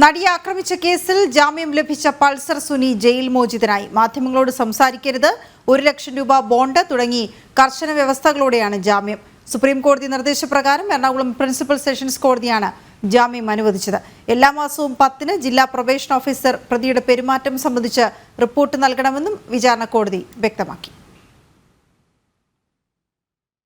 നടിയെ ആക്രമിച്ച കേസിൽ ജാമ്യം ലഭിച്ച പൾസർ സുനി ജയിൽ മോചിതനായി. മാധ്യമങ്ങളോട് സംസാരിക്കരുത്. ഒരു ലക്ഷം രൂപ ബോണ്ട് തുടങ്ങി കർശന വ്യവസ്ഥകളോടെയാണ് ജാമ്യം. സുപ്രീം കോടതി നിർദ്ദേശപ്രകാരം എറണാകുളം പ്രിൻസിപ്പൽ സെഷൻസ് കോടതിയാണ് ജാമ്യം അനുവദിച്ചത്. എല്ലാ മാസവും പത്തിന് ജില്ലാ പ്രൊബേഷൻ ഓഫീസർ പ്രതിയുടെ പെരുമാറ്റം സംബന്ധിച്ച് റിപ്പോർട്ട് നൽകണമെന്നും വിചാരണ കോടതി വ്യക്തമാക്കി.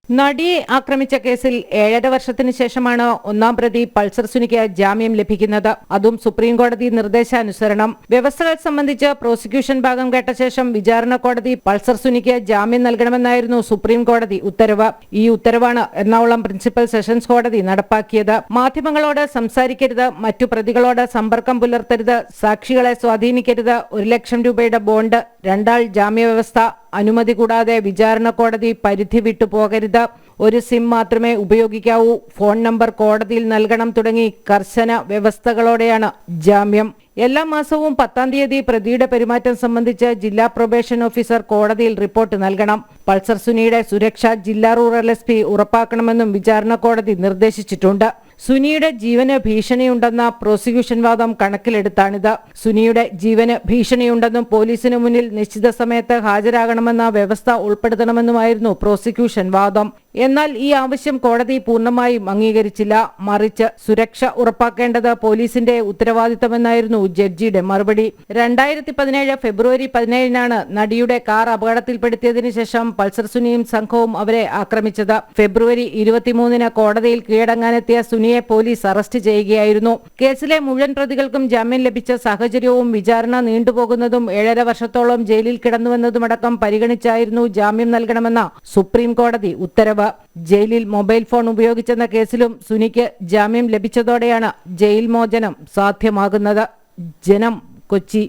നടിയെ ആക്രമിച്ച കേസിൽ ഏഴര വർഷത്തിന് ശേഷമാണ് ഒന്നാം പ്രതി പൾസർ സുനിക്ക് ജാമ്യം ലഭിക്കുന്നത്. അതും സുപ്രീംകോടതി നിർദ്ദേശാനുസരണം. വ്യവസ്ഥകൾ സംബന്ധിച്ച് പ്രോസിക്യൂഷൻ ഭാഗം കേട്ട ശേഷം വിചാരണ കോടതി പൾസർ സുനിക്ക് ജാമ്യം നൽകണമെന്നായിരുന്നു സുപ്രീംകോടതി ഉത്തരവ്. ഈ ഉത്തരവാണ് എറണാകുളം പ്രിൻസിപ്പൽ സെഷൻസ് കോടതി നടപ്പാക്കിയത്. മാധ്യമങ്ങളോട് സംസാരിക്കരുത് മറ്റു പ്രതികളോട് സമ്പർക്കം പുലർത്തരുത് സാക്ഷികളെ സ്വാധീനിക്കരുത് ഒരു ലക്ഷം രൂപയുടെ ബോണ്ട് രണ്ടാൾ ജാമ്യവ്യവസ്ഥ അനുമതി കൂടാതെ വിചാരണ കോടതി പരിധി വിട്ടു പോകരുത്. ഒരു സിം മാത്രമേ ഉപയോഗിക്കാവൂ. ഫോൺ നമ്പർ കോടതിയിൽ നൽകണം തുടങ്ങി കർശന വ്യവസ്ഥകളോടെയാണ് ജാമ്യം. എല്ലാ മാസവും പത്താം തീയതി പ്രതിയുടെ പെരുമാറ്റം സംബന്ധിച്ച് ജില്ലാ പ്രൊബേഷൻ ഓഫീസർ കോടതിയിൽ റിപ്പോർട്ട് നൽകണം. പൾസർ സുനിയുടെ സുരക്ഷ ജില്ലാ റൂറൽ എസ് ഉറപ്പാക്കണമെന്നും വിചാരണ കോടതി നിർദ്ദേശിച്ചിട്ടുണ്ട്. സുനിയുടെ ജീവന് ഭീഷണിയുണ്ടെന്ന പ്രോസിക്യൂഷൻ വാദം കണക്കിലെടുത്താണിത്. സുനിയുടെ ജീവന് ഭീഷണിയുണ്ടെന്നും പോലീസിന് മുന്നിൽ നിശ്ചിത സമയത്ത് ഹാജരാകണമെന്ന വ്യവസ്ഥ ഉൾപ്പെടുത്തണമെന്നുമായിരുന്നു പ്രോസിക്യൂഷൻ വാദം. എന്നാൽ ഈ ആവശ്യം കോടതി പൂർണമായും അംഗീകരിച്ചില്ല. മറിച്ച് സുരക്ഷ ഉറപ്പാക്കേണ്ടത് പോലീസിന്റെ ഉത്തരവാദിത്തമെന്നായിരുന്നു ജഡ്ജിയുടെ മറുപടി. രണ്ടായിരത്തി പതിനേഴ് ഫെബ്രുവരി പതിനേഴിനാണ് നടിയുടെ കാർ അപകടത്തിൽപ്പെടുത്തിയതിനു ശേഷം പൾസർ സുനിയും സംഘവും അവരെ ആക്രമിച്ചത്. ഫെബ്രുവരി ഇരുപത്തിമൂന്നിന് കോടതിയിൽ കീഴടങ്ങാനെത്തിയ സുനിയെ പോലീസ് അറസ്റ്റ് ചെയ്യുകയായിരുന്നു. കേസിലെ മുഴുവൻ പ്രതികൾക്കും ജാമ്യം ലഭിച്ച സാഹചര്യവും വിചാരണ നീണ്ടുപോകുന്നതും ഏഴര വർഷത്തോളം ജയിലിൽ കിടന്നുവെന്നതുമടക്കം പരിഗണിച്ചായിരുന്നു ജാമ്യം നൽകണമെന്ന സുപ്രീം കോടതി ഉത്തരവ്. ജയിലിൽ മൊബൈൽ ഫോൺ ഉപയോഗിച്ചെന്ന കേസിലും സുനിക്ക് ജാമ്യം ലഭിച്ചതോടെയാണ് ജയിൽ മോചനം സാധ്യമാകുന്നത്. ജനം കൊച്ചി.